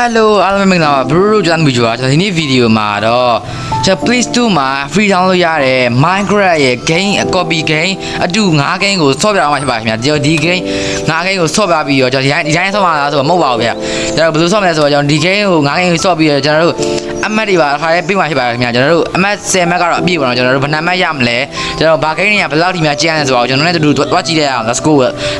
Hello အားလုံးပဲမင်္ဂလာပါ Bro တို့ကျွန်တော်တို့ကျွန်တော်ဒီနေ့ဗီဒီယိုမှာတော့ကျွန်တော် Play Store မှာ free download ရတဲ့ Minecraft ရဲ့ game copy game အတူ9 game ကိုဆော့ပြအောင်မှာဖြစ်ပါခင်ဗျာကျွန်တော်ဒီ game 9 game ကိုဆော့ပြပြီးတော့ကျွန်တော်ဒီတိုင်းဒီတိုင်းဆော့မှာလားဆိုတော့မဟုတ်ပါဘူးဗျာကျွန်တော်ဘယ်လိုဆော့မလဲဆိုတော့ကျွန်တော်ဒီ game ကို9 game ကိုဆော့ပြီးတော့ကျွန်တော်တို့ အမတ်တွေပါခါလေးပြီးမှဖြစ်ပါခင်ဗျာကျွန်တော်တို့အမတ်10မတ်ကတော့အပြည့်ပါတော့ကျွန်တော်တို့ဘယ်နှမတ်ရမလဲကျွန်တော်ဘာ game တွေကဘယ်လောက်ထိများကျန်လဲဆိုတော့ကျွန်တော်လည်းတူတူတွားကြည့်လိုက်အောင် let's go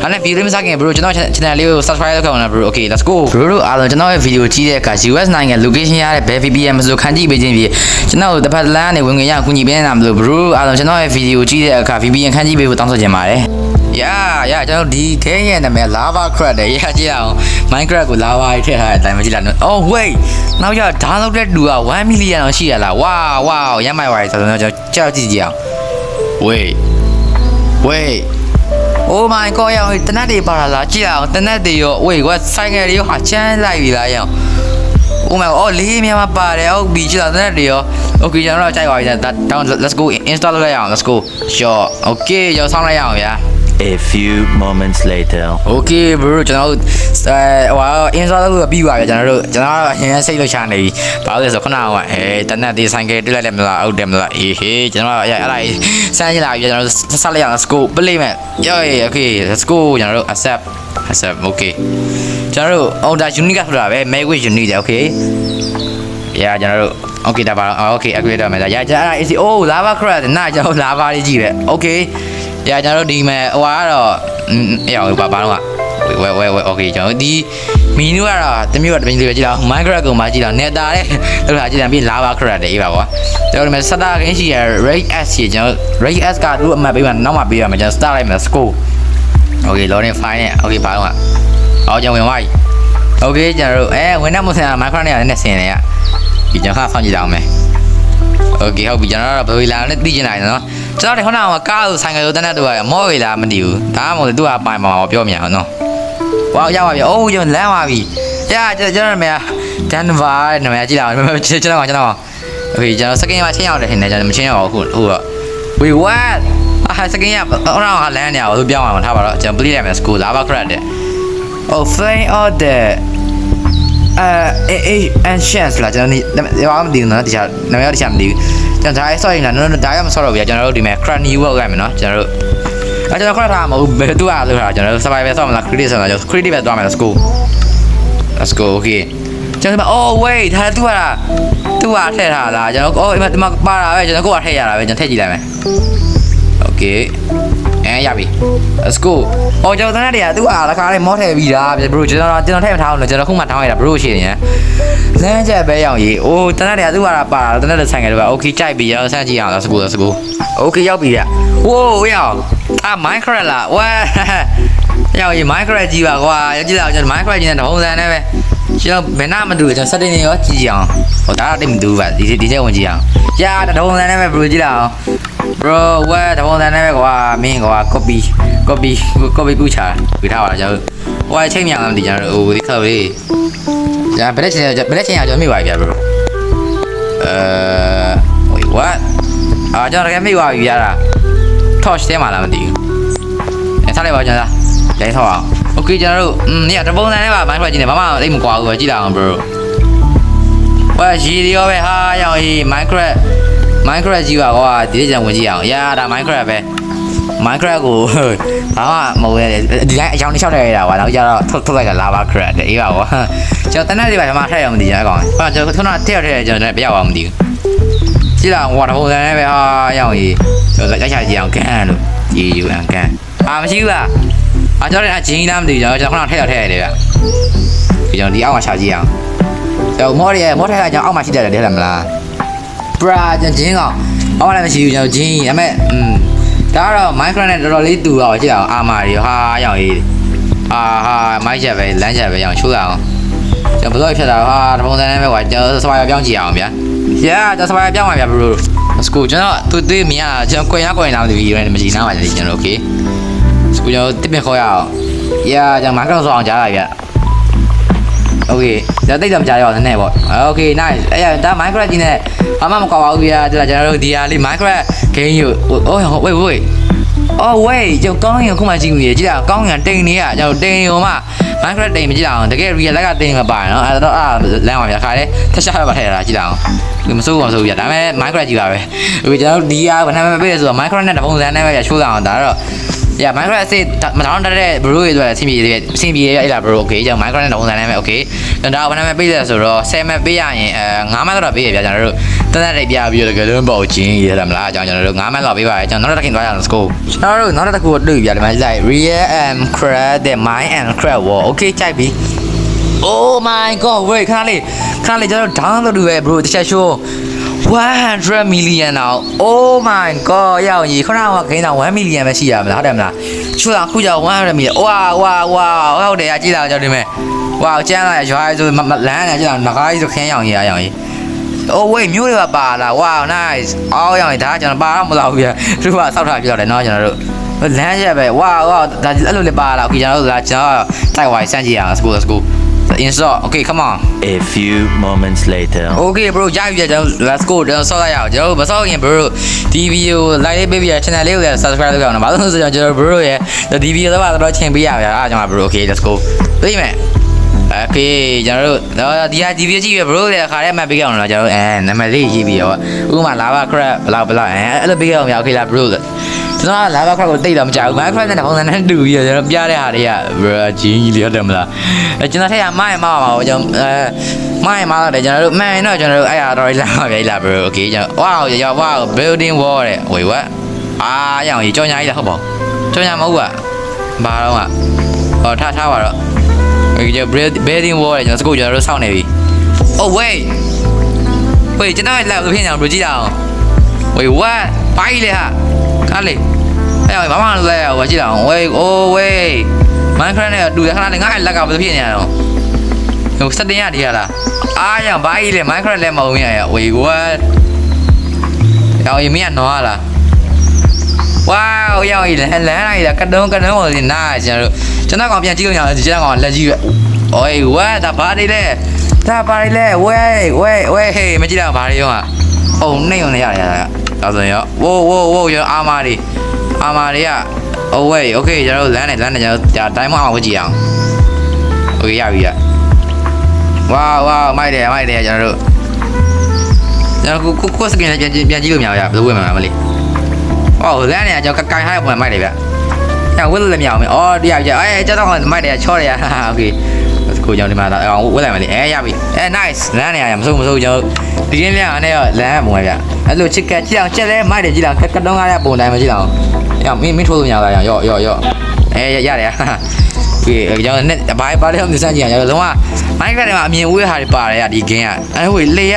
ဒါနဲ့ video မစခင် bro ကျွန်တော် channel လေးကို subscribe လုပ်ခဲ့အောင်လား bro okay let's go bro တို့အားလုံးကျွန်တော်ရဲ့ video ကြည့်တဲ့အခါ US နိုင်ငံ location ရတဲ့ဘယ် VPN မဆိုခန်းကြည့်ပေးခြင်းဖြစ်ကျွန်တော်တို့တစ်ဖက်လမ်းနေဝင်ငွေရအကူညီပေးနေတာမလို့ bro အားလုံးကျွန်တော်ရဲ့ video ကြည့်တဲ့အခါ VPN ခန်းကြည့်ပေးဖို့တောင်းဆိုချင်ပါတယ် yeah yeah ကျွန်တော်ဒီ game ရဲ့နာမည် lava crack တဲ့ရကြည့်အောင် minecraft ကို lava ထည့်ထားတဲ့အတိုင်းမကြည့်လား oh wait နောက်ကျ download တဲ့လူက1 million အောင်ရှိရလား wow wow ရမ်းမိုက်ပါလေဆိုတော့ကျွန်တော်ကြောက်ကြည့်ကြည့်အောင် wait wait Oh my god ရောတနတ်တွေပါလာလားကြည့်အောင်တနတ်တွေရော wait ကွာဆိုင်ငယ်တွေရောဟာချမ်းလိုက်ပြီလားရော Oh my god အော်လေးမြန်မှာပါတယ်ဟုတ်ပြီကြည့်အောင်တနတ်တွေရော Okay ကျွန်တော်တို့ကြိုက်ပါပြီဒါ down let's go install လုပ်လိုက်အောင် let's go sure okay ကျွန်တော်ဆောင်းလိုက်ရအောင်ဗျာ A few moments later. Okay bro ကျွန်တော်တို့အဲဟို install လုပ်ပြီးပါပြီကျွန်တော်တို့ကျွန်တော်ကတော့အရင်စိတ်လှချနေပြီဘာလို့လဲဆိုခဏကအဲတနက်ဒီဆိုင်ကတွေ့လိုက်တယ်မလားဟုတ်တယ်မလားအေးဟေးကျွန်တော်အဲ့အဲ့ဒါစမ်းကြည့်လာပြီကျွန်တော်တို့ဆက်လိုက်အောင် let's go play မယ် yeah okay let's go ကျွန်တော်တို့ accept accept okay ကျွန်တော်တို့အော်ဒါ unique ဆိုတာပဲ make with unique တယ် okay yeah ကျွန်တော်တို့ okay ဒါပါတော့ okay agree တော့မယ်ဒါရကျွန်တော်အဲ့ဒါ easy oh lava crack နာကျွန်တော် lava လေးကြည့်ပဲ okay ရကျွန်တော်တို့ဒီမဲ့ဟိုကတော့အေးဟိုဘာဘာတော့ဝဲဝဲဝဲ okay ကျွန်တော်ဒီမီနူကတော့တမျိုးကတမင်းလေးပဲကြည့်တော့ Minecraft ကိုမှကြည့်တော့ Neta တဲ့လောက်လာကြည့်တယ်ပြီး lava crack တဲ့အေးပါကွာကျွန်တော်ဒီမဲ့ starter ခင်းရှိရ Ray S ကြီးကျွန်တော် Ray S ကသူ့အမှတ်ပေးမှနောက်မှပေးရမှာကျွန်တော် start လိုက်မယ် score okay loading file နဲ့ okay ဘာတော့အော်ကျွန်တော်ဝင်သွားပြီ okay ကျွန်တော်တို့အဲဝင်တဲ့မဆန် Minecraft နဲ့လည်းဆင်နေရဒီကျွန်တော်ဆောင်းကြည့်တော့မယ် Okay ဟုတ်ပြီကျွန်တော်တို့ဘယ်လိုလာလဲသိချင်တာနော် ကျွန်တော်ဒီခုနကကားကိုဆိုင်ကယ်ကိုတန်းတဲ့တူကမော့ဝေလာမသိဘူးဒါမှမဟုတ်သူကပိုင်မှာပြောမြင်အောင်နော်ဝါရောက်ပါပြီအိုးကျွန်တော်လမ်းပါပြီကြာကျွန်တော်နာမည်ဒန်ဗာနာမည်ကြည့်လာကျွန်တော်ကျွန်တော်ကျွန်တော် Okay ကျွန်တော်စကင်မှာချင်းရောက်တယ်ထင်တယ်ကျွန်တော်မချင်းရအောင်အခုအခုတော့ Wait what အာစကင်ရဟိုတော့လမ်းနေအောင်သူပြောင်းအောင်ထားပါတော့ကျွန်တော် play လိုက်မယ် school lava crack တဲ့ Oh flame out there အဲအေး ancient လားကျွန်တော်ဒီဘာမှမသိဘူးနော်တခြားနာမည်တခြားမသိဘူး ကျွန်တော်ဒါရေးဆော့ရင်လားနော်ဒါရမဆော့တော့ဗျာကျွန်တော်တို့ဒီမဲ့ crane work ရမယ်နော်ကျွန်တော်တို့အဲကျွန်တော်ခရထားမဟုတ်ဘယ်သူကလို့ထားကျွန်တော်တို့ survival ဆော့မလား critic ဆော့မလားကျွန်တော် critic ပဲသွားမယ် let's go let's go okay ကျွန်တော် oh wait ဒါသူကလားသူကထည့်ထားလားကျွန်တော် oh ဒီမှာဒီမှာပါတာပဲကျွန်တော်ကိုကထည့်ရတာပဲကျွန်တော်ထည့်ကြည့်လိုက်မယ် okay အဲရပြီ let's go ဟောကျွန်တော်တန်းတဲ့တွေကသူ့အားတစ်ခါလေးမောထည့်ပြီးတာဗျ bro ကျွန်တော်ကျွန်တော်ထည့်မထားအောင်လို့ကျွန်တော်ခုမှထောင်းရတာ bro ရှိနေရလမ်းချက်ပဲရောက်ကြီးအိုးတန်းတဲ့တွေကသူ့အားပါတာတန်းတဲ့ဆိုင်ကလေးပဲ okay ကြိုက်ပြီရောဆန်းကြည့်အောင် let's go let's go okay ရောက်ပြီဗျဝိုးရောက်အာ minecraft လားဝဲရောက်ကြီး minecraft ကြီးပါကွာရောက်ကြည့်လာကျွန်တော် minecraft ကြီးနဲ့တပုံစံနဲ့ပဲ ကျွန်တော်ဘယ်နာမတူကျွန်တော် setting တွေရောကြည့်အောင်ဟိုဒါတော့တိတ်မတူဘူးဗျဒီဒီချက်ဝင်ကြည့်အောင်ကြာတပုံစံနဲ့ပဲ bro ကြည့်လာအောင် bro ဝဲတပုံစံနဲ့ပဲကွာမင်းကွာ copy copy copy ကူချာဝေထားပါလားကျွန်တော်ဟိုအချိန်မြန်လားမသိကျွန်တော်ဟိုဒီခက်လေးညာဘယ်နဲ့ချင်းဘယ်နဲ့ချင်းရကျွန်တော်မိပါပြီဗျ bro အဲ wait what အာကျွန်တော်တကယ်မိပါပြီဗျာ torch တဲမှာလားမသိဘူးအဲထားလိုက်ပါကျွန်တော်ဒိုင်းထောက်အောင် ကကျွန်တော်တို့อืมနေရတပုံစံနဲ့ပါမိုင်းဖတ်ကြည့်နေဘာမှအိတ်မကွာဘူးပဲကြည့်တာအောင် bro ဟဲ့ရေရောပဲဟာရောင်ဟေး Minecraft Minecraft ကြီးပါကွာဒီကြံဝင်ကြည့်အောင်ရာဒါ Minecraft ပဲ Minecraft ကိုဘာမှမဟုတ်ရဲ့ဒီတိုင်းအကြောင်းတစ်ချောက်နဲ့ရတာကွာနောက်ကြတော့ထုတ်ထုတ်လိုက်တာ lava crack တဲ့အေးပါကွာကျွန်တော်တနက်လေးပါကျွန်မထည့်ရမသိကြအကောင်ဟောကျွန်တော်ခုနထည့်ရထည့်ကျွန်တော်လည်းမပြောက်အောင်မသိဘူးကြည့်လာဟိုတပုံစံနဲ့ပဲဟာရောင်ဟေးကျွန်တော်လိုက်ချကြည့်အောင်ကန်လို့ဒီယူအန်ကန်အာမရှိဘူးလား အာကျွန်တော်လည်းအချင်းလားမသိဘူးကျွန်တော်ခုနထည့်ရထည့်ရတယ်ဗျဒီကျွန်တော်ဒီအောက်မှာရှာကြည့်အောင်ကျွန်တော်မော်ရီမော်ထိုက်ကကျွန်တော်အောက်မှာရှိတယ်တဲ့ဟဲ့မလားဘရာကျွန်တော်ဂျင်းကောင်အောက်မှာလည်းမရှိဘူးကျွန်တော်ဂျင်းဒါပေမဲ့อืมဒါကတော့ Minecraft နဲ့တော်တော်လေးတူတော့ကြည့်အောင်အာမာတွေဟာရောင်ရေးအာဟာမိုက်ချက်ပဲလမ်းချက်ပဲရောင်ချိုးရအောင်ကျွန်တော်ဘယ်လိုဖြစ်တာဟာတပုံစံနဲ့ပဲကွာကျွန်တော်စပါရပြောင်းကြည့်အောင်ဗျာ Yeah ကျွန်တော်စပါရပြောင်းပါဗျာ bro Let's go ကျွန်တော်သူသေးမြင်ရကျွန်တော်ကိုရကိုရနာမသိဘူးမကြည့်နာပါကြည့်ကျွန်တော် okay Let's go ကျွန်တော်တစ်ပင်ခေါ်ရအောင် Yeah ကျွန်တော် Minecraft ဆိုအောင်ကြားရဗျာ โอเคဒါတိတ်တော့မကြရအောင်နည်းနည်းပေါ့โอเค nice အဲ့ဒါ Minecraft ကြီးနဲ့ဘာမှမကောက်ပါဘူးဗျာဒါကျွန်တော်တို့ဒီဟာလေး Minecraft game ကို oh wait wait အော်ဝေးကျွန်တော်ကောင်းရင်ခုမှကြည့်မိရကြည့်လားကောင်းရင်တိန်နေရကျွန်တော်တိန်ရုံမှ Minecraft တိန်မကြည့်အောင်တကယ် real လက်ကတိန်မပါနော်အဲ့တော့အာလမ်းပါဗျာခါလေထက်ရှားပါထည့်ရတာကြည့်လားဒီမစိုးဘူးမစိုးဘူးဗျာဒါပေမဲ့ Minecraft ကြည့်ပါပဲဟိုကျွန်တော်ဒီအားဘာနာမည်ပေးရဆိုတော့ Minecraft နဲ့တပုံစံနဲ့ပဲဗျာရှိုးအောင်ဒါတော့ Yeah Minecraft အစစ်မတောင်းတတဲ့ bro တွေအတွက်အဆင်ပြေတယ်အဆင်ပြေရအဲ့လား bro okay ကျွန်တော် Minecraft နဲ့တပုံစံနဲ့ပဲ okay ကျွန်တော်ဒါဘာနာမည်ပေးရဆိုတော့10 map ပေးရရင်အဲ9 map တော့ပေးရဗျာကျွန်တော်တို့တန်းတဲ့ပြပြီးတော့တကယ်လုံးပေါ့ချင်းရတယ်မလားကျွန်တော်တို့9 map တော့ပေးပါရကျွန်တော်နောက်တစ်ခါသွားရအောင် let's go ကျွန်တော်တို့နောက်တစ်ခုတွေ့ပြတယ်မှာလိုက် real and crab တဲ့ mine and crab wall okay ကြိုက်ပြီ Oh my god wait ခဏလေးခဏလေးကျွန်တော် down လုပ်လို့ပဲ bro တစ်ချက် show 100 million တော့ Oh my god ရောက်ကြီးခုနကဂိမ်းတော့1 million ပဲရှိရမလားဟုတ်တယ်မလားချို့တော့အခုကြောင့်100 million ဝါဝါဝါဟုတ်တယ်အကြည့်လာကြောက်နေမယ်ဝါကျန်းလာရွာဆိုလမ်းနေကြည့်လာငကားကြီးဆိုခင်းရောင်ကြီးအရောင်ကြီး Oh wait မျိုးတွေကပါလာ Wow nice အော်ရောင်ကြီးဒါကျွန်တော်ပါတော့မလောက်ဘူးပြသူကစောက်ထားပြတော့တယ်เนาะကျွန်တော်တို့လမ်းရက်ပဲ Wow wow ဒါအဲ့လိုလေးပါလာ Okay ကျွန်တော်တို့ဒါကျွန်တော်တိုက်ဝိုင်းစမ်းကြည့်ရအောင် Let's go let's go install Okay come on A few moments later. Okay bro ရပြီကျွန်တော် let's go ကျွန်တော်ဆော့လိုက်ရအောင်ကျွန်တော်မဆော့ရင် bro ဒီ video like လေးပေးပြီး channel လေးကိုလည်း subscribe လုပ်ရအောင်နော်ဘာလို့လဲဆိုတော့ကျွန်တော် bro ရဲ့ဒီ video တော့တော့ချိန်ပေးရပါအားကြောင့် bro okay let's go သိမယ် Okay ကျွန်တော်တို့တော့ဒီဟာဒီ video ကြည့်ရ bro တဲ့ခါထဲမှတ်ပေးကြအောင်နော်ကျွန်တော်တို့အဲနာမည်လေးရေးပြီးရောဥပမာ lava crab ဘလောက်ဘလောက်အဲအဲ့လိုပေးကြအောင်များ okay လား bro ကျွန်တော်က lava crab ကိုတိတ်တော့မကြောက်ဘူး minecraft နဲ့ပုံစံနဲ့တူပြီးတော့ကျွန်တော်ပြတဲ့ဟာတွေက bro ဂျင်းကြီးလေးဟုတ်တယ်မလားအဲကျွန်တော်ထက်ရမိုင်းမပါဘူးကျွန်တော်အဲမိုင်းမတော့တယ်ကျွန်တော်တို့မှန်ရင်တော့ကျွန်တော်တို့အဲ့ဟာတော့လာပါပြီလား bro okay ကျွန်တော် wow ရော wow building wall တဲ့ wait what အာရအောင်ကြီးကြောင်ညာကြီးလားဟုတ်ပါကြောင်ညာမဟုတ်ဘူးကဘာတော့ကဟောထားထားပါတော့ Okay ကျွန်တော် building wall လေကျွန်တော်စကုတ်ကျွန်တော်တို့စောင့်နေပြီ Oh wait wait ကျွန်တော်လည်းလာလို့ဖြစ်နေအောင်ဘယ်ကြည့်ရအောင် Wait what ပိုင်းလေဟာခါလေ အဲ့ဘာမှမလုပ်ရဘူးကြည့်ရအောင် Wait oh wait Minecraft နဲ့တူတယ်ခဏလေးငါ့လက်ကဘယ်ဖြစ်နေရအောင်ဟိုစတင်ရတည်းရလားအားရဘာကြီးလေ Minecraft လည်းမဟုတ်ရရ Wait what ရောင်မင်းကနော်လား Wow ရောင်ကြီးလမ်းလမ်းလိုက်တာကတုံးကတုံးဝင်နာကျွန်တော်တို့ကျွန်တော်ကောင်ပြန်ကြည့်လို့ရအောင်ကျွန်တော်ကောင်လက်ကြီးပဲ Oi what ဒါဘာတွေလဲဒါဘာတွေလဲ Wait wait wait hey မကြည့်တော့ဘာတွေရောอ่ะအုံနှိမ့်ုံနေရတယ်ဒါဆိုရင်ရော Whoa whoa whoa ကျွန်တော်အာမာတွေ အာမာတွေကအဝဲโอเคကျွန်တော်တို့လမ်းနဲ့လမ်းနဲ့ကျွန်တော်တို့တိုင်းမအောင်ဝကြည့်အောင်โอเคရပြီရဝါဝါမိုက်တယ်မိုက်တယ်ကျွန်တော်တို့ကျွန်တော်ကိုကိုစကင်ပြန်ပြန်ကြည့်လို့မရဘူးဗျဘယ်လိုဝင်မှာမလဲအော်လမ်းနေကကျွန်တော်ကင်ဟိုက်ပုံမိုက်တယ်ဗျကျွန်တော်ဝက်လည်းမရအောင်အော်တရားပြအဲကျွန်တော်ကမိုက်တယ်ချောတယ်ဟာโอเคကိုကျွန်တော်ဒီမှာအောင်ဝက်လိုက်မယ်လေအဲရပြီအဲ nice လမ်းနေရမဆုံးမဆုံးကျွန်တော်ဒီကင်းလမ်းအနေနဲ့လမ်းပုံပဲဗျအဲ့လိုချစ်ကက်ကြည့်အောင်ချက်လဲမိုက်တယ်ကြည့်အောင်ကက်ကတော့ကားရပုံတိုင်းမကြည့်အောင် ရောမင်းမင်းထိုးလို့မရပါဘူးရော့ရော့ရော့အဲရတယ်ဟာဒီကျွန်တော်နဲ့ဘာပါလဲအောင်စမ်းကြည့်ရအောင်လုံးဝ Minecraft ထဲမှာအမြင်ဦးရဟာတွေပါတယ်ရဒီ game ကအဲဟိုလေရ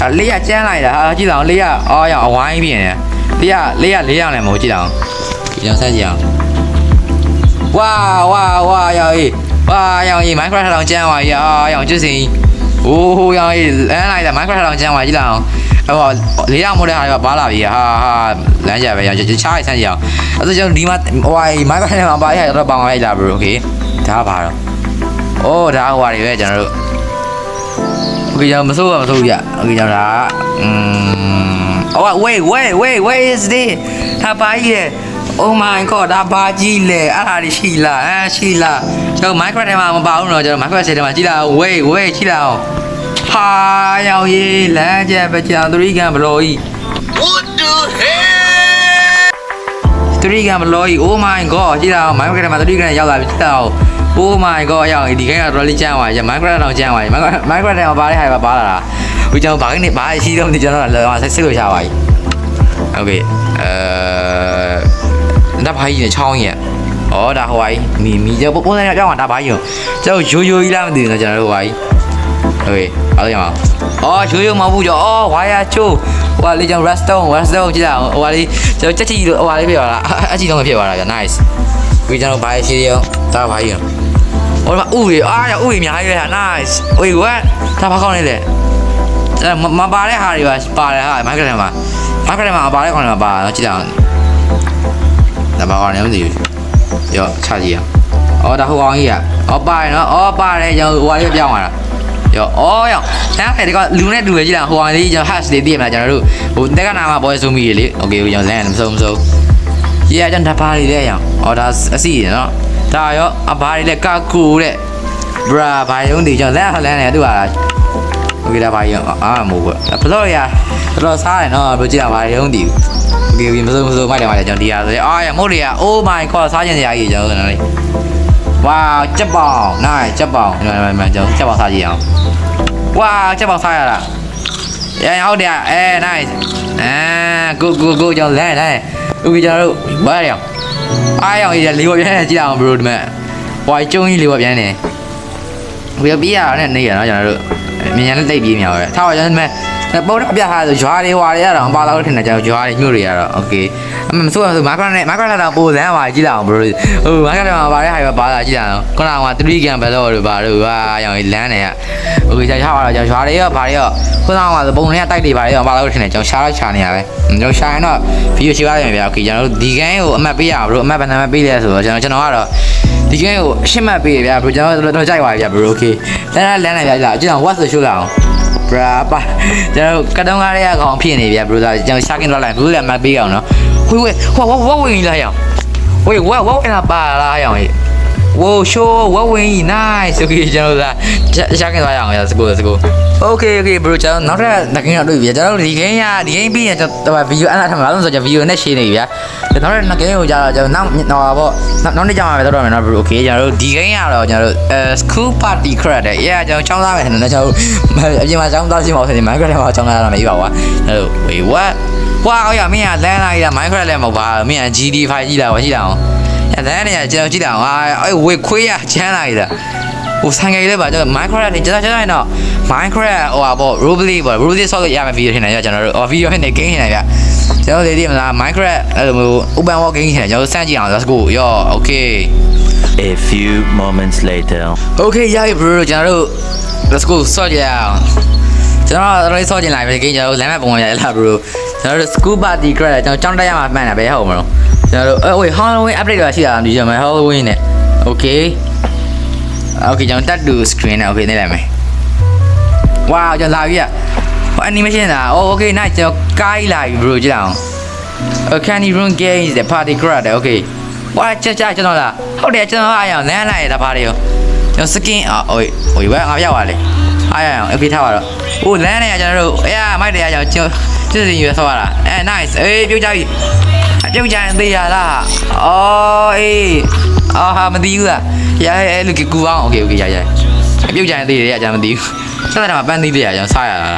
အဲလေရကျန်းလိုက်တာဟာကြည့်အောင်လေရအော်ရအဝိုင်းပြင်နေလေရလေရလေးရလည်းမဟုတ်ကြည့်အောင်ကျွန်တော်စမ်းကြည့်အောင်ဝါဝါဝါရောအေး အဲ့တော့လေးရမို့တဲ့ဟာကပါလာပြီဟာဟာလမ်းကြပဲရောချားရဆန်းကြအောင်အဲ့တော့ကျွန်တော်ဒီမှာဟိုမိုင်းကနေမှာပါရတော့ပေါင်လိုက်လာဘရိုโอเคဒါပါတော့အိုးဒါဟိုဟာတွေပဲကျွန်တော်တို့โอเคကျွန်တော်မစိုးပါမစိုးပြโอเคကျွန်တော်ဒါอืม oh wait wait wait where is this ဟာပါကြီးလေ oh my god ဒါပါကြီးလေအဲ့ဒါတွေရှိလားအဲရှိလားကျွန်တော် minecraft ထဲမှာမပါဘူးเนาะကျွန်တော် minecraft ထဲမှာကြည့်လား wait wait ကြည့်လား ဟာရောင်ရေးလမ်းကျပကြံသတိကံဘလို့ကြီး What the hell? သတိကံဘလို့ကြီး Oh my god ကြည့်လာအောင် Minecraft ထဲမှာသတိကံရောက်လာပြီကြည့်လာအောင် Oh my god ရောင်ဒီကိန်းကတော့ really ကျန်းသွားရ Minecraft တော့ကျန်းသွားရ Minecraft Minecraft ထဲမှာပါတဲ့ဟာပါလာတာဟိုကျွန်တော်ဘာကိန်းနေဘာရှိတော့မသိကျွန်တော်လည်းဆက်စစ်လို့ရပါပြီ Okay အဲဒါဘာကြီးလဲချောင်းကြီးဩဒါဟိုဘာကြီးမီမီကျပုံစံကြောင်းတာဒါဘာကြီးကျွန်တော်ရိုးရိုးကြီးလားမသိဘူးကျွန်တော်တို့ဟို ဘာကြီး Okay အားလုံးရအောင်အော်ရိုးရိုးမဟုတ်ဘူးကျော်အော်ဝါယာချိုးဟိုဟာလေးကျွန်တော် redstone redstone ကြည့်တာဟိုဟာလေးကျွန်တော်ချက်ချီဟိုဟာလေးပြပါလားအချီတော့ဖြစ်သွားတာကြာ nice ပြီးကျွန်တော်ဘာရှိရအောင်ဒါဘာကြီးဟိုမှာဥရီအားရဥရီအများကြီးလေ nice ဝေး what ဒါဘာကောင်းနေလဲအဲမပါတဲ့ဟာတွေပါပါတယ်ဟာမိုက်ကထဲမှာမိုက်ကထဲမှာပါတဲ့ကောင်တွေမှာပါတော့ကြည့်အောင်ဒါဘာကောင်းလဲမသိဘူးရောချကြည့်အောင်အော်ဒါဟိုကောင်ကြီးอ่ะအော်ပါတယ်နော်အော်ပါတယ်ကျွန်တော်ဟိုဟာလေးပြောင်းသွားတာ ရောအော်ရောအဲ့ဒါဒီကလူနဲ့တူပဲကြည့်လားဟိုကောင်လေးကျွန်တော် hash လေးသိရမလားကျွန်တော်တို့ဟိုတက်ကနာမှာပေါ်ဆိုမိရလေโอเคကျွန်တော်လမ်းမစုံမစုံ ရေအကျန်တဘာတွေလဲရအောင်အော်ဒါအစီရနော်ဒါရောအဘာတွေလဲကာကူတဲ့ဘရာဘာယုံဒီကျွန်တော်လက်ဟလန်းနေသူကโอเคဒါဘာယုံအာမဟုတ်ဘူးဘလော့ရဘလော့စားတယ်နော်ဘယ်ကြည့်တာဘာယုံဒီโอเคမစိုးမစိုးမိုက်တယ်မိုက်တယ်ကျွန်တော်ဒီဟာဆိုအာရမဟုတ်တယ် Oh my god စားကျင်စရာကြီးကျွန်တော်တို့နော် ဝါချက်ပေါင်နိုင်ချက်ပေါင်ကျွန်တော်ကျွန်တော်ချက်ပေါင်စားကြည့်အောင်ဝါချက်ပေါင်စားရတာရန်ဟုတ်တယ်အဲ nice အာကိုကိုကိုကြောင့်လဲလဲဥပ္ပကျွန်တော်တို့ဘာရအောင်အားရအောင်ရလေးဝပြန်နေကြည့်အောင် bro ဒီမဲ့ဟွာကျုံကြီးလေးဝပြန်နေဝေပြရတာနဲ့နေရတော့ကျွန်တော်တို့မြန်မြန်နဲ့တိတ်ပြေးမြောက်ပဲထားပါကျွန်တော်ဒီမဲ့ ပေါ်တော့ပြထားဆိုရွာတွေဟွာတွေရတော့ပါတော့ထင်တယ်ကျွန်တော်ရွာတွေညွတ်တွေရတော့ okay အမမဆိုးဆိုမာကရနဲ့မာကရတော့ပိုလန်းပါကြည့်အောင် bro ဟိုမာကရမှာပါတဲ့ဟာပဲပါလာကြည့်အောင်ခုနက3 gram ဘယ်တော့လို့ပါတော့ဟာရောင်လန်းနေရ okay ကြာထားပါတော့ကျွန်တော်ရွာတွေရောဗာတွေရောခုနကပုံတွေကတိုက်တွေဗာတွေရောပါတော့ထင်တယ်ကျွန်တော်ရှားတော့ရှားနေရပဲကျွန်တော်ရှားရင်တော့ဗီဒီယိုရှိရတယ်ဗျာ okay ကျွန်တော်တို့ဒီ game ကိုအမှတ်ပေးရအောင် bro အမှတ်ဘယ်နှမှတ်ပေးလဲဆိုတော့ကျွန်တော်ကျွန်တော်ကတော့ဒီ game ကိုအရှင်းမှတ်ပေးရဗျာ bro ကျွန်တော်တော့ကြိုက်ပါဗျာ bro okay လမ်းလမ်းနေဗျာကြာကျွန်တော် what ဆိုရှိုးလာအောင် bra ပါကျွန်တော်ကတုံးကားရဲ့အကောင်ဖြစ်နေဗျာ bro ဒါကျွန်တော်ရှာကင်းတော့လိုက် bro လည်းအမှတ်ပေးအောင်နော်ဝေးဝေးဟောဝဝဝင်လာရအောင်ဝေးဝဝဝင်လာပါလာရအောင် Wow, show, what way, nice. Okay, ကျွန်တော်တို့ကရှာခင်သွားရအောင်ရစကူစကူ Okay, okay, bro ကျွန်တော်နောက်ထပ်ငကင်းတော့တွေ့ပြီကျွန်တော်တို့ဒီ game ရဒီ game ပြီးရင်ကျွန်တော်ဗီဒီယိုအနာထမှာလို့ဆိုကျွန်တော်ဗီဒီယိုနဲ့ရှင်းနေပြီဗျာကျွန်တော်တို့ငကင်းကိုကြာတော့ကျွန်တော်နောက်တော့ပေါ့နောက်နေ့ကြာမှာပဲတော့မယ်နော် bro okay ကျွန်တော်တို့ဒီ game ရတော့ကျွန်တော်တို့အဲ school party credit တဲ့ yeah ကျွန်တော်ချောင်းသားမယ်နော်ကျွန်တော်တို့အပြင်မှာချောင်းသားရှိမှဆိုရင် Minecraft မှာချောင်းသားရတာမရှိပါဘူးကွာကျွန်တော်တို့ wait what ဝါအော်ရမင်းကလမ်းလိုက်တာ Minecraft လည်းမဟုတ်ပါဘူးမင်းက GD5 ကြီးလာပါရှိတာအောင် အဲ့ဒါနဲ့ကျွန်တော်ကြည့်တာဟာအဲ့ဝေခွေးရချမ်းလာရတာဟိုဆိုင်ကလေးလည်းပါကျွန်တော် Minecraft နဲ့ကျွန်တော်ကျွန်တော်တော့ Minecraft ဟိုပါပေါ့ Roleplay ပေါ့ Roleplay ဆော့လို့ရမယ်ဗီဒီယိုထင်တယ်ကျွန်တော်တို့ဗီဒီယိုနဲ့ game ထင်တယ်ဗျကျွန်တော်လေဒီမလား Minecraft အဲ့လိုမျိုး open world game ထင်တယ်ကျွန်တော်စမ်းကြည့်အောင် let's go yo okay A few moments later. okay ရပြီ bro ကျွန်တော်တို့ let's go ဆော့ကြအောင်ကျွန်တော်တို့လည်းဆော့ကျင်လာပြီ game ကျွန်တော်တို့လမ်းမပုံရလာ bro ကျွန်တော်တို့ school party credit ကျွန်တော်ကြောင်းတက်ရမှာမှန်တယ်ပဲဟုတ်မလို့ ကျွန်တော်တို့အဲ wait Halloween update တော့ရှိတာဒီကျွန်တော် Halloween နဲ့ okay okay ကျွန်တော်တက်တူ screen နဲ့ okay နေလိုက်မယ် wow ကျွန်တော်လာပြီอ่ะဟို animation လား oh okay nice ကျွန်တော်ကိုင်းလာပြီ bro ကြည့်အောင် a candy room games the party credit okay ဝါချာချာကျွန်တော်လာဟုတ်တယ်ကျွန်တော်အားရအောင်လမ်းလိုက်ရတာဘာတွေရောကျွန်တော် skin အော် wait wait ဘယ်ငါရောက်ပါလေအားရအောင် okay ထားပါတော့ဟိုလမ်းနေရကျွန်တော်တို့အေးမိုက်တယ်ရကျွန်တော်ကျွန်တော်စီရွယ်ဆောရတာအဲ nice အေးပြုတ်ကြပြီအ ပြုတ်ကြရင်သေးရလားအော်အေးအော်ဟာမသိဘူးလားရရဲလူကကူအောင် okay okay ရရအပြုတ်ကြရင်သေးတယ်ရကျွန်တော်မသိဘူးဆက်တာမှာပန်းသေးတယ်ရကျွန်တော်စားရတာ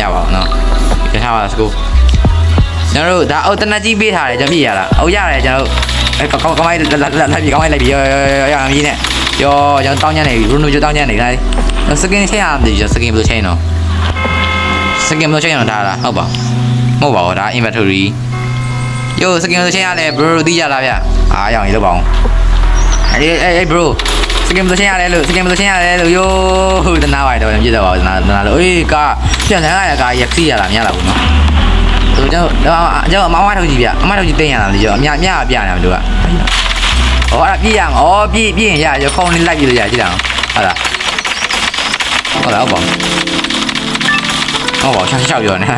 ရပါအောင်နော်ရထားပါ let's go ကျွန်တော်တို့ဒါအော်တနက်ကြီးပေးထားတယ်ကျွန်တော်ပြည့်ရတာအော်ရတယ်ကျွန်တော်တို့အဲကောင်းကောင်းလိုက်လိုက်ပြီကောင်းလိုက်လိုက်ပြီရောရောရောရောအမီးနဲ့ရောကျွန်တော်တောင်းညံ့နေပြီရူနိုကျတောင်းညံ့နေလိုက်စကင်ချိန်ရမသိကျွန်တော်စကင်ဘယ်လိုချိန်တော့စကင်ဘယ်လိုချိန်တော့ဒါလားဟုတ်ပါမဟုတ်ပါဘူးဒါ inventory ယောစကင်ဘယ်လိုချိန်ရလဲ bro သိကြလားဗျအားရောင်ရေးလောက်ပါအောင်အေးအေး bro စကင်ဘယ်လိုချိန်ရလဲလို့စကင်ဘယ်လိုချိန်ရလဲလို့ယောတနာပါတော့ပြည့်တော့ပါတနာတနာလို့အေးကာပြန်လန်းရကာရက်စီရလားမရလားဘူးနော်ကျွန်တော်ကျွန်တော်အမမထုတ်ကြည့်ဗျအမထုတ်ကြည့်တင်ရတာလေကျွန်တော်အများအများပြနေတယ်တို့ကဟောအဲ့ဒါပြည့်ရမှာဩပြည့်ပြည့်ရင်ရရခုံးလေးလိုက်ပြလို့ရကြည့်တာဟုတ်လားဟုတ်လားဟုတ်ပါဟုတ်ပါချက်ချက်ပြောနေ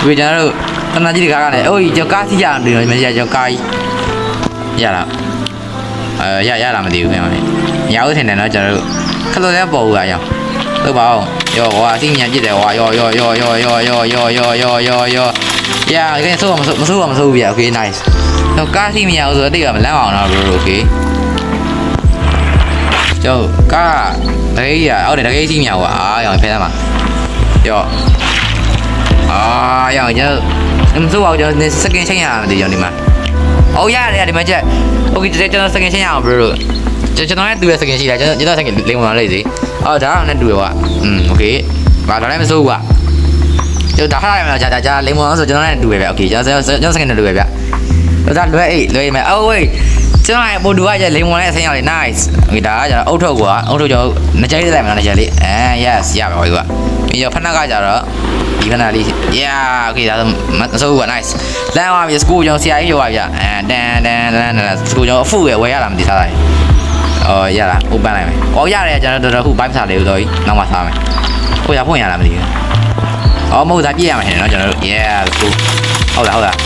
ဒီကျွန်တော်တို့ တနကြီးတကားကလည်းအိုးကျွန်တော်ကားစီရအောင်တယ်မရကျွန်တော်ကားကြီးရလားအဲရရလားမသိဘူးခင်ဗျာမရဘူးထင်တယ်နော်ကျွန်တော်တို့ခလို့လည်းပေါ်ဘူးအရောလို့ပါအောင်ယောဟွာအသိဉာဏ်ပြည့်တယ်ဟွာယောယောယောယောယောယောယောယောယောယောယော Yeah ကဲဆိုးမဆိုးမဆိုးမဆိုးဘူးဗျ Okay nice တော့ကားစီမရဘူးဆိုတော့တိတ်ကမလန်းအောင်တော့ bro okay ကျော်ကားတကယ်ကြီးအောက်တယ်တကယ်ကြီးစီမရဘူးအာရောင်ဖဲသားမှာကျော်အာရောင်ကျ မဆိုးအောင်ကျွန်တော်စကင်ချင်းရအောင်ဒီကြောင်ဒီမှာအော်ရတယ်ဒီမှာချက် Okay ကျွန်တော်စကင်ချင်းရအောင် bro ကျွန်တော်လည်းတူရစကင်ရှိတာကျွန်တော်ကျွန်တော်စကင်လိမ်ဝင်လာလိုက်စီအော်ဒါတော့လည်းတူရကွာอืม okay ဘာတော့လည်းမဆိုးဘူးကွာ ကျွန်တော်ဒါခါရမယ်ကြာကြာကြာလိမ်မောင်ဆိုကျွန်တော်လည်းတူပဲဗျโอเคကျွန်တော်ကျွန်တော်စကန်တူပဲဗျဒါလွယ်အေးလွယ်မယ်အော်ဝေးကျွန်တော်ရဲ့ပိုတူကကျလိမ်မောင်နဲ့အဆင်းရောက်လေ nice โอเคဒါကကျတော့အုတ်ထုတ်ကွာအုတ်ထုတ်ကျော်နှစ်ကြိုက်လိုက်မယ်နော်နှစ်ကြိုက်လေးအဲ yes ရပါပြီကွာပြီးတော့ဖနက်ကကျတော့ ဒီခဏလေး yeah okay ဒါဆိုမဆိုးဘူးကွာ nice လမ်းသွားပြီစကူကျွန်တော်ဆရာကြီးပြောပါဗျာအဲတန်တန်တန်စကူကျွန်တော်အဖုရယ်ဝယ်ရလားမသိစားလိုက်အော်ရလား open လိုက်မယ်အော်ရတယ်ကျွန်တော်တော်တော်ခု vibe စားလေးဦးတော်ကြီးနောက်မှစားမယ်ကိုရဖွင့်ရလားမသိဘူးအော်မဟုတ်သားပြည့်ရမှာဟဲ့နော်ကျွန်တော်တို့ yeah စကူဟုတ်လားဟုတ်လား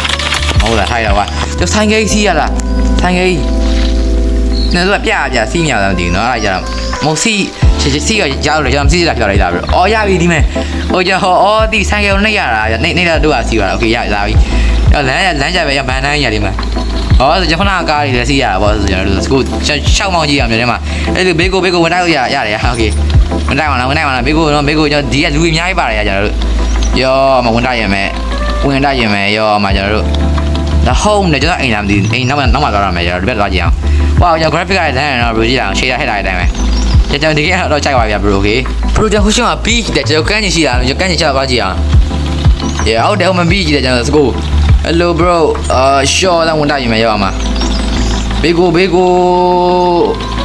မဟုတ်လားထိုက်တော့ကွာကျွန်တော်ဆိုင်ကြီးစီးရလားဆိုင်ကြီးနေတော့ပြရပြစီးမြတာမသိဘူးနော်အဲ့ဒါကြတော့ မဟုတ်စီးချစ်ချစ်စီးကကြောက်လို့ကျွန်တော်စီးလာပြောလိုက်တာပြီအော်ရပြီဒီမဲ့ဟိုကျဟောအော်ဒီဆိုင်ကိကိုနှိပ်ရတာနှိပ်နှိပ်တော့တို့ကစီးရတာโอเคရလာပြီလမ်းလမ်းကြပဲရဘန်တိုင်းရဒီမှာဟောကျွန်တော်ကားတွေလည်းစီးရတာပေါ့ဆိုကျွန်တော်တို့စကူရှောက်မောင်းကြီးရမြေထဲမှာအဲ့လိုဘေကိုဘေကိုဝင်တိုက်လို့ရရတယ်โอเคဝင်တိုက်ပါလားဝင်တိုက်ပါလားဘေကိုတော့ဘေကိုကျွန်တော်ဒီကလူအများကြီးပါတယ်ကျွန်တော်တို့ရောမဝင်တိုက်ရမယ်ဝင်တိုက်ရမယ်ရောမကျွန်တော်တို့ the home နဲ့ကျွန်တော်အိမ်လာမသိဘူးအိမ်နောက်မှနောက်မှသွားရမယ်ကျွန်တော်ဒီဘက်သွားကြည့်အောင်ဟောကျွန်တော် graphic ကလည်းလမ်းရတော့ bro ကြည့်အောင် shade ဟက်တာတဲ့အတိုင်းပဲ ကျွန်တော်ဒီကတော့ကြိုက်ပါဗျာ bro okay bro ကျွန်တော်ဟိုရှင်းက beach တဲ့ကျွန်တော်ကန်းချင်ရှိတာကျွန်တော်ကန်းချင်ချသွားကြည့်အောင် yeah ဟုတ်တယ်ဟိုမှာ beach တဲ့ကျွန်တော် let's go hello bro အာ short လာဝင်တိုက်ရမယ်ရောက်မှာဘေကိုဘေကို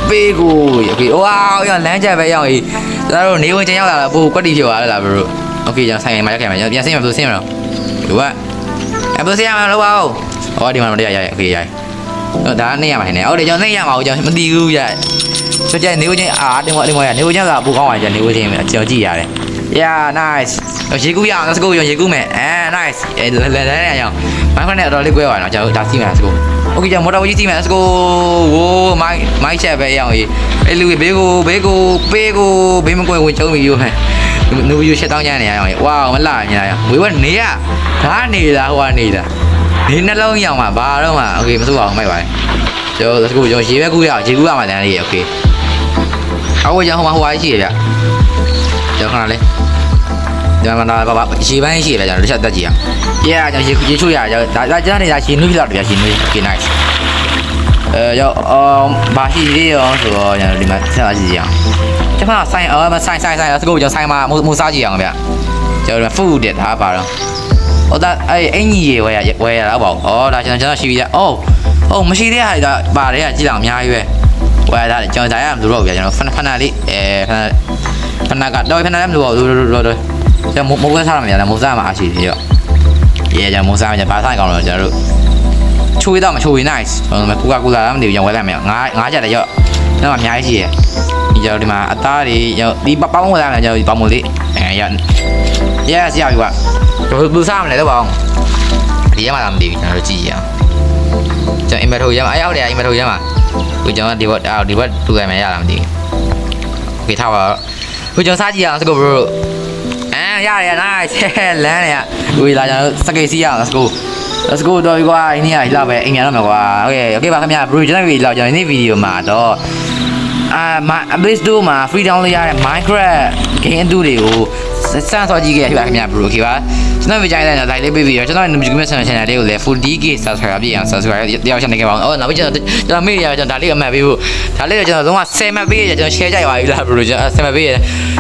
ဘေကို okay ဝါးရလမ်းကြပဲရောက်ကြီးကျွန်တော်တို့နေဝင်ချင်ရောက်လာတော့ပိုကွက်တီဖြစ်သွားလား bro okay ကျွန်တော်ဆိုင်မှာရက်ခဲ့မှာကျွန်တော်ပြန်ဆင်းမှာဆိုဆင်းမှာတော့ဒီကအဘဆရာမလို့ပါဦးဟောဒီမှာမတရားရရခေရရ တော့ဒါနေရမှာနေဟုတ်တယ်ကျွန်တော်နေရမှာကျွန်တော်မသိဘူးရဆိုကြနေဦးချင်းအာတင်မတင်မရနေဦးချင်းကပူကောင်းပါကြနေဦးချင်းကျွန်တော်ကြည့်ရတယ် yeah nice ရေကူရအောင် let's go ရေကူမယ်အဲ nice လဲလဲလဲရအောင်မိုင်းခွနဲ့တော့လေးကွဲသွားတော့ကျွန်တော်ဒါစီးမယ် let's go okay ကျွန်တော်မော်တော်ကြီးစီးမယ် let's go ဝိုးမိုင်းမိုင်းချက်ပဲရအောင်ကြီးအဲ့လူဘေးကိုဘေးကိုဘေးကိုဘေးမကွဲဝင်ချုံးပြီးယူမယ်နူယူရှစ်တောင်းကျန်နေရအောင်ဝါမလာမြင်ရအောင်ဝေးကနေရဒါနေလားဟိုကနေလား ဒီနှလုံးရောင်မှာဘာတော့မှ okay မစိုးပါဘူးမိုက်ပါနဲ့ကျွန်တော် let's go ကျွန်တော်ရေဘက်ကူရအောင်ရေကူရမှာတန်းလေးရေ okay အောက်ကြောင်ဟိုမှာဟိုအားရှိရဗျကျွန်တော်ခဏလေးကျွန်တော်ကတော့ဘာရေပန်းရှိရဗျကျွန်တော်တစ်ချက်တက်ကြည့်အောင် yeah ကျွန်တော်ရေရေချိုးရအောင်ဒါဒါကျွန်တော်နေတာရှင်နွေးလောက်တဗျရှင်နွေး okay nice အဲရောက်အောင်ဘာရှိသေးရောဆိုတော့ကျွန်တော်ဒီမှာဆက်လာကြည့်ကြအောင်ကျွန်မဆိုင်အော်ဆိုင်ဆိုင်ဆိုင် let's go ကျွန်တော်ဆိုင်မှာမူစားကြည့်အောင်ဗျကျွန်တော် food တက်တာပါတော့ ဟိုဒါအဲ့အင်ကြီးရေဝဲရဝဲရတာပေါ့ဩဒါကျွန်တော်ကျွန်တော်ရှိပြီလားအိုးဟုတ်မရှိသေးဟာဒါပါတယ်ကကြည့်အောင်အများကြီးပဲဝဲတာကျွန်တော်ဒါရမလို့တော့ဗျာကျွန်တော်ဖနဖနလေးအဲဖနဖနကတော့ဖနလည်းမလို့တော့တော့တော့ကျွန်တော်မိုးကစားရမှာဗျာမိုးစားမှာအရှိသေးရောရေကျွန်တော်မိုးစားမှာဘာဆိုင်ကောင်းတော့ကျွန်တော်တို့ချိုးတော့မချိုးရင် nice ကျွန်တော်ကူကကူလာမသိဘူးကျွန်တော်ဝဲလိုက်မယ်ငါးငါးချက်တရော့ကျွန်တော်အများကြီးရှိရဒီကျွန်တော်ဒီမှာအသားတွေကျွန်တော်ဒီပေါင်းဝင်လာမယ်ကျွန်တော်ဒီပေါင်းမလေးအဲရ yes ရပြီကွာ ဘယ်စားမလဲတော့ပါအောင်ဒီရမှာလားမသိဘူးကျွန်တော်တို့ကြည့်ရအောင်ကျွန်တော်အင်မထိုရမှာအဲ့ဟုတ်တယ်အင်မထိုရမှာကိုကျွန်တော်ဒီဘက်အော်ဒီဘက်ထူရမယ်ရလားမသိဘူးโอเคထားပါကိုကျွန်တော်စားကြည့်ရအောင်စကု bro အဲရတယ် nice လမ်းနေရကိုလာကျွန်တော်စကေးစီးရအောင် let's go let's go တော့ဒီကွာဒီနေ့ကလာပဲအိမ်ပြန်တော့မယ်ကွာ okay okay ပါခင်ဗျာ bro ကျွန်တော်ဒီလာကျွန်တော်ဒီနေ့ဗီဒီယိုမှာတော့အာမ Play Store မှာ free download ရတဲ့ Minecraft game အတူတွေကို စမ်းစောကြည့်ခဲ့ပါခင်ဗျာ bro okay ပါကျွန်တော်ဗီဒီယိုနဲ့ like လေးပေးပြီးတော့ကျွန်တော် notification channel လေးကိုလည်း full DK subscribe ပြည့်အောင် subscribe တယောက်ချက်နေခဲ့ပါအောင်အော်နောက်ပြီးကျွန်တော်ကျွန်တော်မေ့ရကျွန်တော်ဒါလေးအမှတ်ပေးဖို့ဒါလေးကကျွန်တော်လုံးဝ10မှတ်ပေးရကျွန်တော် share ကြိုက်ပါပြီလား bro ကျွန်တော်10မှတ်ပေးရ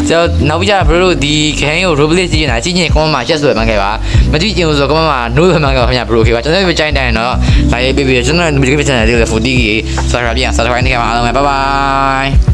ကျွန်တော်နောက်ပြီးကျတော့ bro တို့ဒီ game ကို roleplay ကြည့်နေတာကြည့်ရင် comment မှာ share ဆိုရမှန်းခဲ့ပါမကြည့်ချင်ဘူးဆို comment မှာ no ဆိုမှန်းခဲ့ပါခင်ဗျာ bro okay ပါကျွန်တော်ဗီဒီယိုတိုင်းတိုင်းတော့ like ပေးပြီးကျွန်တော် notification channel လေးကိုလည်း full DK subscribe ပြည့်အောင် subscribe နေခဲ့ပါအားလုံးပဲ bye bye